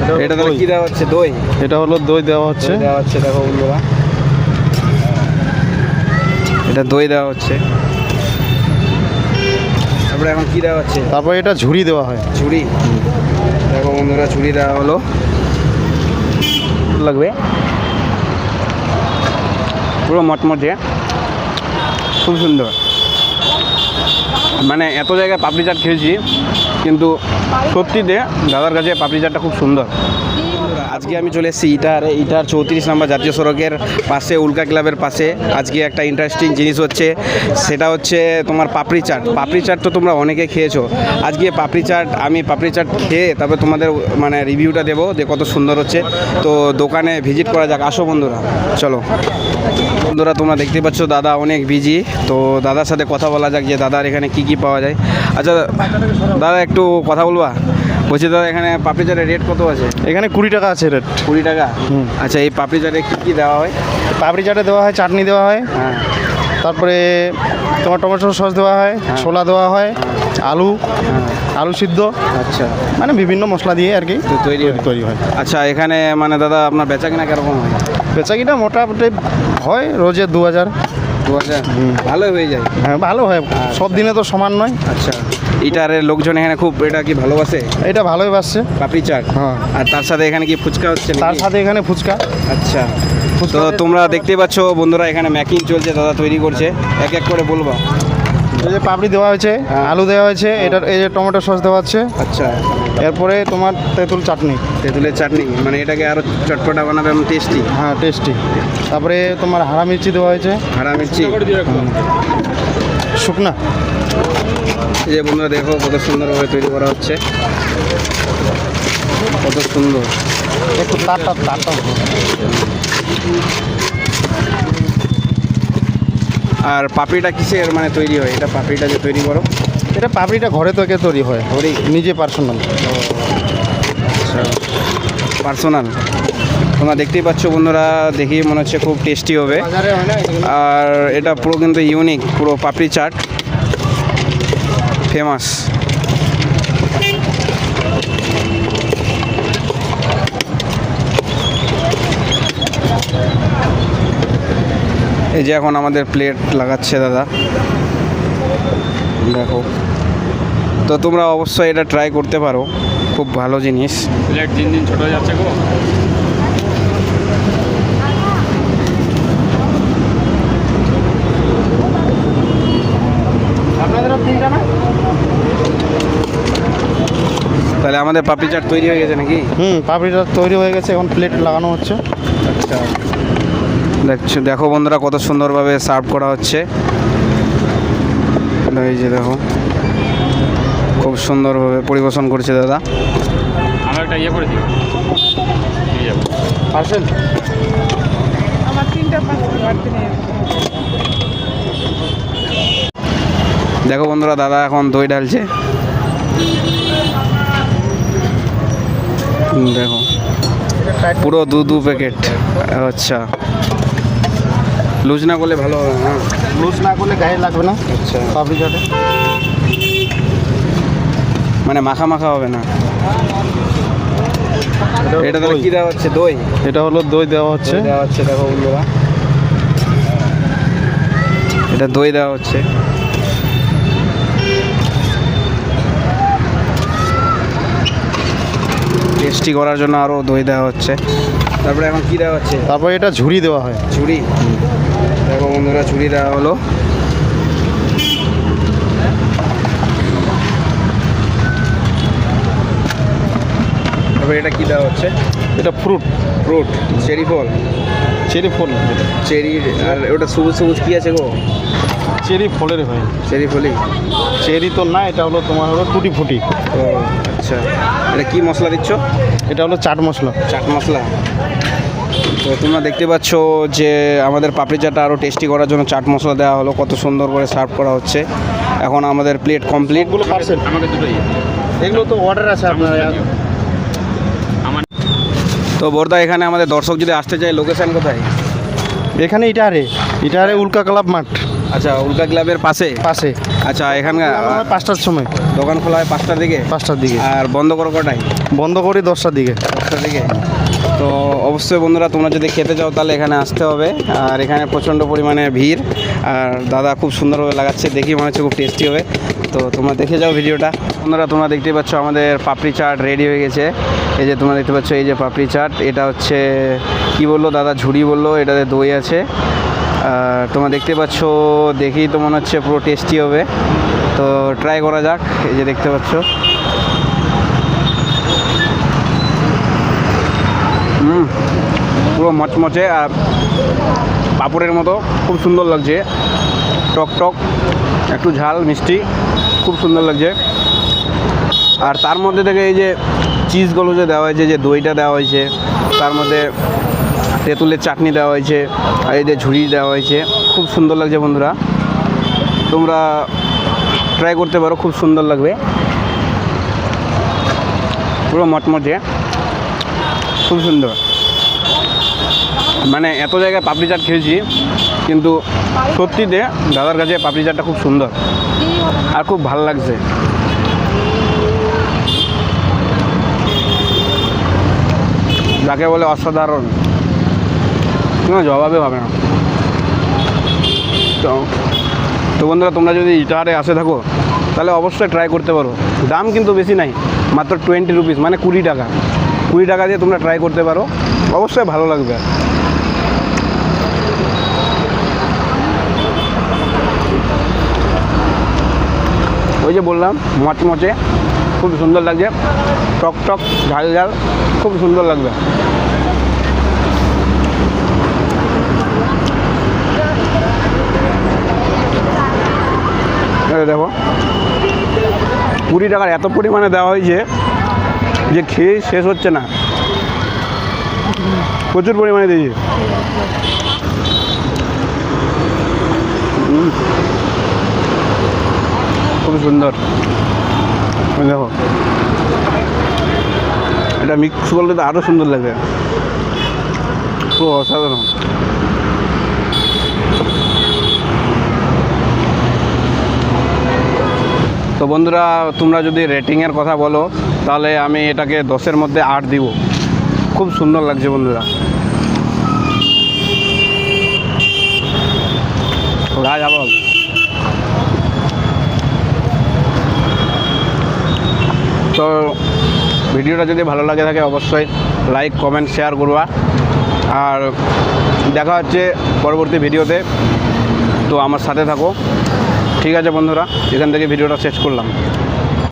এটা তাহলে কি দেওয়া হচ্ছে? দই? এটা হলো দই দেওয়া হচ্ছে। দেওয়া হচ্ছে দেখো বন্ধুরা। এটা দই দেওয়া হচ্ছে। তারপরে এখন কি দেওয়া হচ্ছে? তারপর এটা ঝুড়ি দেওয়া হয়। ঝুড়ি। দেখো বন্ধুরা ঝুড়ি দেওয়া হলো। লাগবে। পুরো মটমটে। খুব সুন্দর। মানে এত জায়গায় পাপড়ি চাট খেয়েছি। কিন্তু সত্যিতে দাদার কাছে পাপড়ি চাটটা খুব সুন্দর। আজকে আমি চলে এসেছি ইটার ইটার চৌত্রিশ নম্বর জাতীয় সড়কের পাশে, উল্কা ক্লাবের পাশে। আজকে একটা ইন্টারেস্টিং জিনিস হচ্ছে, সেটা হচ্ছে তোমার পাপড়ি চাট। পাপড়ি চাট তো তোমরা অনেকে খেয়েছো। আজকে পাপড়ি চাট, আমি পাপড়ি চাট খেয়ে তারপরে তোমাদের মানে রিভিউটা দেবো, যে কত সুন্দর হচ্ছে। তো দোকানে ভিজিট করা যাক। আসো বন্ধুরা, চলো। বন্ধুরা, তোমরা দেখতে পাচ্ছ দাদা অনেক বিজি তো দাদার সাথে কথা বলা যাক যে দাদার এখানে কি কি পাওয়া যায়। আচ্ছা দাদা, একটু কথা বলবা? বলছি দাদা এখানে পাপড়ি চাটের রেট কত আছে? এখানে কুড়ি টাকা আছে রেট কুড়ি টাকা? আচ্ছা এই পাপড়ি চাটে কী কী দেওয়া হয়? পাপড়ি চাটে দেওয়া হয় চাটনি দেওয়া হয়। হ্যাঁ। তারপরে তোমার টমেটো সস দেওয়া হয় ছোলা দেওয়া হয় আলু আলু সিদ্ধ। আচ্ছা। মানে বিভিন্ন মশলা দিয়ে আর কি তৈরি হয়। তৈরি হয়। আচ্ছা এখানে মানে দাদা আপনার বেচা কিনা কীরকম হয়? বেচাকিটা মোটামুটি হয় রোজে দু হাজার। দু হাজার? ভালোই হয়ে যায়। হ্যাঁ ভালো হয়। সব দিনে তো সমান নয়। আচ্ছা। ইটারের লোকজন এখানে খুব এটা কি ভালোবাসে? এটা ভালোই বাসছে। পাপড়ি চাট? হ্যাঁ। আর তার সাথে এখানে কি ফুচকা হচ্ছে তার সাথে এখানে ফুচকা। আচ্ছা। তো তোমরা দেখতে পাচ্ছ বন্ধুরা এখানে ম্যাকিং চলছে দাদা তৈরি করছে। এক এক করে বলবা। এই যে পাপড়ি দেওয়া হয়েছে হ্যাঁ। আলু দেওয়া হয়েছে এটা এই যে টমেটো সস দেওয়া হচ্ছে। আচ্ছা। এরপরে তোমার তেঁতুল চাটনি। তেঁতুলের চাটনি মানে এটাকে আরও চটপটা বানাবে এবং টেস্টি হ্যাঁ টেস্টি তারপরে তোমার হারা মির্চি দেওয়া হয়েছে। হারা মির্চি। শুকনা। এই যে বন্ধুরা দেখো কত সুন্দরভাবে তৈরি করা হচ্ছে। কত সুন্দর। একটু তারটা তারটা। আর পাপড়িটা কিসের মানে তৈরি হয়? এটা পাপড়িটা যে তৈরি করো। এটা পাপড়িটা ঘরে থেকে তৈরি হয় ঘরেই? নিজে পার্সোনাল আচ্ছা পার্সোনাল তোমরা দেখতেই পাচ্ছ বন্ধুরা দেখি মনে হচ্ছে খুব টেস্টি হবে। আর এটা পুরো কিন্তু ইউনিক পুরো পাপড়ি চাট। ফেমাস এই যে এখন আমাদের প্লেট লাগাচ্ছে দাদা। দেখো। তো তোমরা অবশ্যই এটা ট্রাই করতে পারো। খুব ভালো জিনিস। প্লেট দিন দিন ছোট যাচ্ছে গো আপনাদের তিনটা না তাহলে আমাদের পাপড়ি চাট তৈরি হয়ে গেছে নাকি? হুম পাপড়িটা তৈরি হয়ে গেছে এখন প্লেট লাগানো হচ্ছে। আচ্ছা। দেখছ দেখো বন্ধুরা কত সুন্দরভাবে সার্ভ করা হচ্ছে। এই যে দেখো খুব সুন্দরভাবে পরিবেশন করছে দাদা। আমার একটা ইয়ে করে পার্সেল? আমার তিনটা দেখো বন্ধুরা দাদা এখন দই ঢালছে। দেখো। পুরো দু দু প্যাকেট আচ্ছা। লুজ না করলে ভালো হবে না লুজ না করলে গায়ে লাগবে না? আচ্ছা। পাপড়ি চাটে মানে মাখা মাখা হবে না। এটা তাহলে কি দেওয়া হচ্ছে? দই? এটা হলো দই দেওয়া হচ্ছে। দেওয়া হচ্ছে দেখো বন্ধুরা। এটা দই দেওয়া হচ্ছে। টেস্টি করার জন্য আরও দই দেওয়া হচ্ছে। তারপরে এখন কি দেওয়া হচ্ছে? তারপরে এটা ঝুড়ি দেওয়া হয়। ঝুড়ি। দেখো বন্ধুরা ঝুড়ি দেওয়া হলো। তারপরে এটা কি দেওয়া হচ্ছে? এটা ফ্রুট ফ্রুট চেরি ফল। চেরি ফল। চেরি আর ওটা সবুজ সবুজ কি আছে গো? চেরি ফলের হয়। চেরি ফলি চেরি তো না এটা হলো তোমার হলো টুটি ফুটি। ও আচ্ছা। এটা কি মশলা দিচ্ছ? এটা হলো চাট মশলা। চাট মশলা। তো তোমরা দেখতে পাচ্ছ যে আমাদের পাপড়ি চাটা আরও টেস্টি করার জন্য চাট মশলা দেওয়া হলো কত সুন্দর করে সার্ভ করা হচ্ছে। এখন আমাদের প্লেট কমপ্লিট ইয়ে এগুলো তো অর্ডার আছে আপনার। তো বর্দা এখানে আমাদের দর্শক যদি আসতে চায় লোকেশান কোথায়? এখানে ইটারে। ইটারে উল্কা ক্লাব মাঠ। আচ্ছা উল্কা ক্লাবের পাশে? পাশে। আচ্ছা এখানকার পাঁচটার সময়। দোকান খোলা হয় পাঁচটার দিকে? পাঁচটার দিকে। আর বন্ধ করো কটায়? বন্ধ করি দশটার দিকে। দশটার দিকে? তো অবশ্যই বন্ধুরা তোমরা যদি খেতে চাও তাহলে এখানে আসতে হবে। আর এখানে প্রচণ্ড পরিমাণে ভিড়। আর দাদা খুব সুন্দরভাবে লাগাচ্ছে দেখি মনে হচ্ছে খুব টেস্টি হবে। তো তোমরা দেখে যাও ভিডিওটা। বন্ধুরা তোমরা দেখতে পাচ্ছ আমাদের পাপড়ি চাট রেডি হয়ে গেছে। এই যে তোমরা দেখতে পাচ্ছ এই যে পাপড়ি চাট এটা হচ্ছে কি বলল? দাদা ঝুড়ি বলল এটাতে দই আছে। তোমরা দেখতে পাচ্ছ, দেখেই তো মনে হচ্ছে পুরো টেস্টি হবে। তো ট্রাই করা যাক, এই যে দেখতে পাচ্ছ। হুম, পুরো মচমচে আর পাপড়ের মতো, খুব সুন্দর লাগছে। টক টক, একটু ঝাল, মিষ্টি, খুব সুন্দর লাগছে। আর তার মধ্যে থেকে এই যে চিজগুলো যে দেওয়া হয়েছে, যে দইটা দেওয়া হয়েছে, তার মধ্যে তেঁতুলের চাটনি দেওয়া হয়েছে, আর যে ঝুড়ি দেওয়া হয়েছে। খুব সুন্দর লাগছে বন্ধুরা। তোমরা ট্রাই করতে পারো, খুব সুন্দর লাগবে। পুরো মচমচে খুব সুন্দর। মানে এত জায়গায় পাপড়ি চাট খেয়েছি, কিন্তু সত্যিতে দাদার কাছে পাপড়ি চাটটা খুব সুন্দর। আর খুব ভালো লাগছে। যাকে বলে অসাধারণ। কোনো জবাবে হবে না। তো তো বন্ধুরা, তোমরা যদি ইটারে আসে থাকো, তাহলে অবশ্যই ট্রাই করতে পারো। দাম কিন্তু বেশি নাই, মাত্র টোয়েন্টি রুপিস মানে কুড়ি টাকা। কুড়ি টাকা দিয়ে তোমরা ট্রাই করতে পারো, অবশ্যই ভালো লাগবে। ওই যে বললাম, মচমচে, খুব সুন্দর লাগছে। টক টক, ঝাল ঝাল, খুব সুন্দর লাগবে। এই দেখো। কুড়ি টাকার এত পরিমাণে দেওয়া হয়েছে যে খেয়ে শেষ হচ্ছে না। প্রচুর পরিমাণে দিয়েছে। খুব সুন্দর। দেখো। এটা মিক্স করলে তো আরও সুন্দর লাগবে। খুব অসাধারণ। তো বন্ধুরা, তোমরা যদি রেটিংয়ের কথা বলো, তাহলে আমি এটাকে দশের মধ্যে আট দিব। খুব সুন্দর লাগছে বন্ধুরা। রাজাবল তো ভিডিওটা যদি ভালো লাগে থাকে, অবশ্যই লাইক কমেন্ট শেয়ার করবা। আর দেখা হচ্ছে পরবর্তী ভিডিওতে। তো আমার সাথে থাকো। ঠিক আছে বন্ধুরা এখান থেকে ভিডিওটা শেষ করলাম।